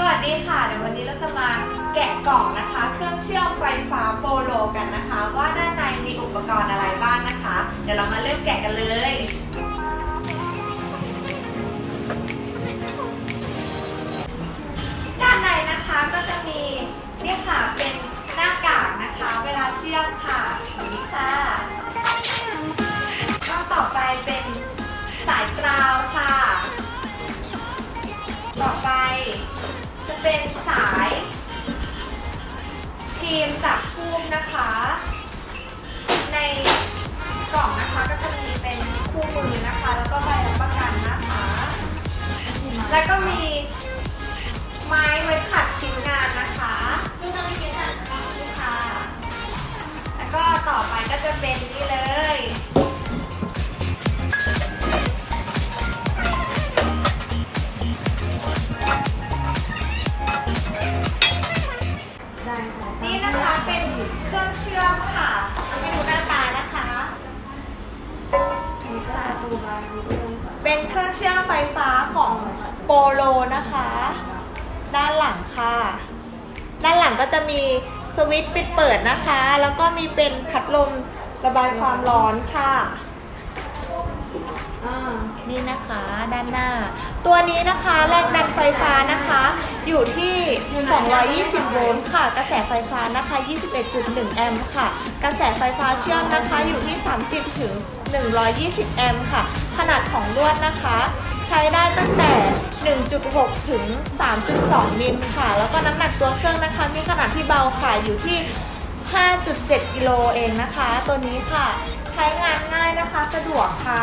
สวัสดีค่ะ เดี๋ยววันนี้เราจะมาแกะกล่องนะคะ เครื่องเชื่อมไฟฟ้าโปโลกันนะคะ ว่าด้านในมีอุปกรณ์อะไรบ้างนะคะ เดี๋ยวเรามาเริ่มแกะกันเลยด้านในนะคะก็จะมีเนี่ยค่ะเป็นหน้ากากนะคะ เวลาเชื่อมค่ะอย่างนี้ค่ะก็ต่อไปเป็นสาย เป็นสายครีมจากทูบนะคะ ในกล่องนะคะก็จะมีเป็นคู่มือนะคะ แล้วก็ใบรับประกันนะคะ แล้วก็มีไม้ไว้ขัดชิ้นงานนะคะนี่ค่ะแล้วก็ต่อไปก็จะเป็นนี่เลย เป็นเครื่องเชื่อมค่ะเอาไปดูหน้าตานะคะ เป็นเครื่องเชื่อมไฟฟ้าของโปโลนะคะ ด้านหลังค่ะ ด้านหลังก็จะมีสวิตช์ปิดเปิดนะคะ แล้วก็มีเป็นพัดลมระบายความร้อนค่ะนี่นะคะด้านหน้า ตัวนี้นะคะแรงดันไฟฟ้านะคะ อยู่ที่ 220 โวลต์ค่ะ กระแสไฟฟ้านะคะ 21.1 แอมป์ค่ะ กระแสไฟฟ้าเชื่อมนะคะอยู่ที่ 30 ถึง 120 แอมป์ค่ะ ขนาดของลวดนะคะ ใช้ได้ตั้งแต่ 1.6 ถึง 3.2 มิลค่ะ แล้วก็น้ำหนักตัวเครื่องนะคะ มีขนาดที่เบาค่ะอยู่ที่ 5.7 กิโลเองนะคะ ตัวนี้ค่ะ ใช้งานง่ายนะคะ สะดวกค่ะ